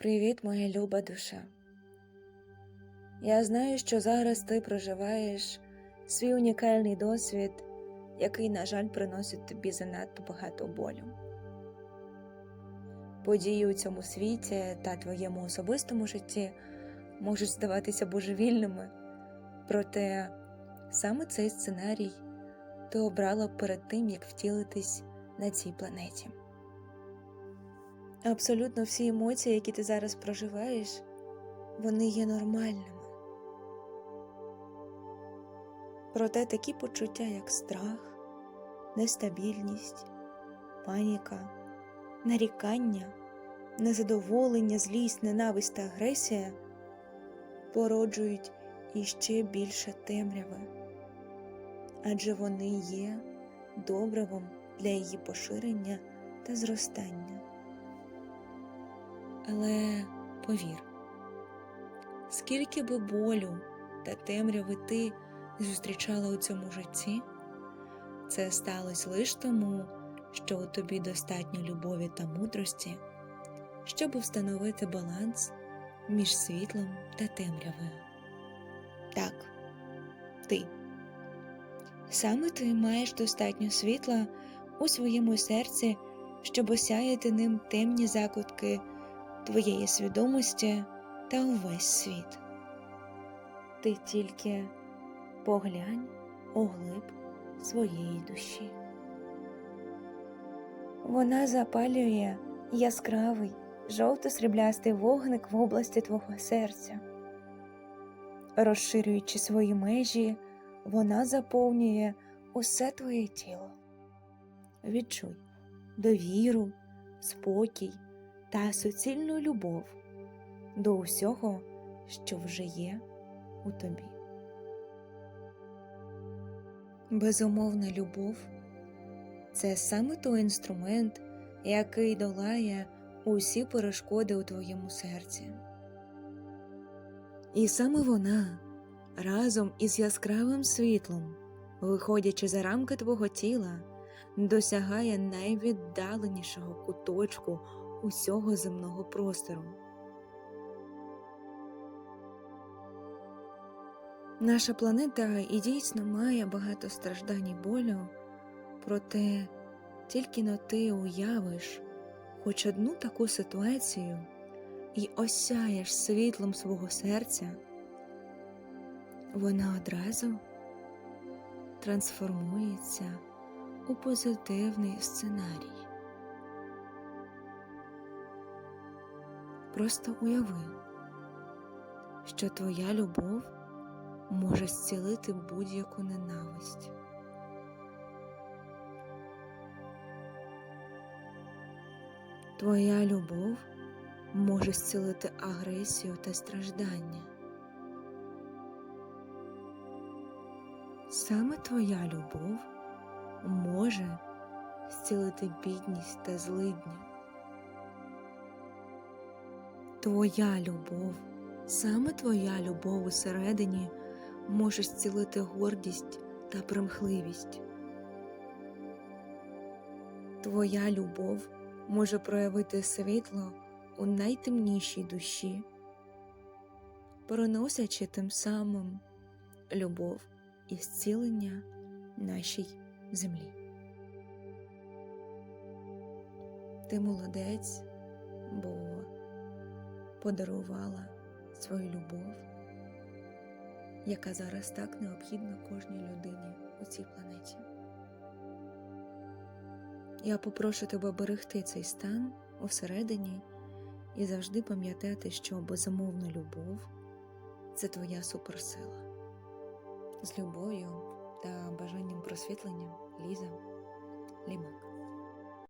Привіт, моя люба душа. Я знаю, що зараз ти проживаєш свій унікальний досвід, який, на жаль, приносить тобі занадто багато болю. Події у цьому світі та твоєму особистому житті можуть здаватися божевільними, проте саме цей сценарій ти обрала перед тим, як втілитись на цій планеті. Абсолютно всі емоції, які ти зараз проживаєш, вони є нормальними. Проте такі почуття, як страх, нестабільність, паніка, нарікання, незадоволення, злість, ненависть та агресія породжують іще більше темряви, адже вони є добривом для її поширення та зростання. Але повір, скільки би болю та темряви ти зустрічала у цьому житті, це сталося лише тому, що у тобі достатньо любові та мудрості, щоб встановити баланс між світлом та темрявою. Так, ти. Саме ти маєш достатньо світла у своєму серці, щоб осяяти ним темні закутки твоєї свідомості та увесь світ. Ти тільки поглянь у глиб своєї душі. Вона запалює яскравий жовто-сріблястий вогник в області твого серця. Розширюючи свої межі, вона заповнює усе твоє тіло. Відчуй довіру, спокій та суцільну любов до усього, що вже є у тобі. Безумовна любов це саме той інструмент, який долає усі перешкоди у твоєму серці. І саме вона разом із яскравим світлом, виходячи за рамки твого тіла, досягає найвіддаленішого куточку усього земного простору. Наша планета і дійсно має багато страждань і болю, проте тільки но ти уявиш хоч одну таку ситуацію і осяєш світлом свого серця, вона одразу трансформується у позитивний сценарій. Просто уяви, що твоя любов може зцілити будь-яку ненависть. Твоя любов може зцілити агресію та страждання. Саме твоя любов може зцілити бідність та злидні. Твоя любов, саме твоя любов усередині може зцілити гордість та примхливість. Твоя любов може проявити світло у найтемнішій душі, проносячи тим самим любов і зцілення нашій землі. Ти молодець, бо подарувала свою любов, яка зараз так необхідна кожній людині у цій планеті. Я попрошу тебе берегти цей стан усередині і завжди пам'ятати, що безумовна любов це твоя суперсила. З любов'ю та бажанням просвітлення Ліза Лімак.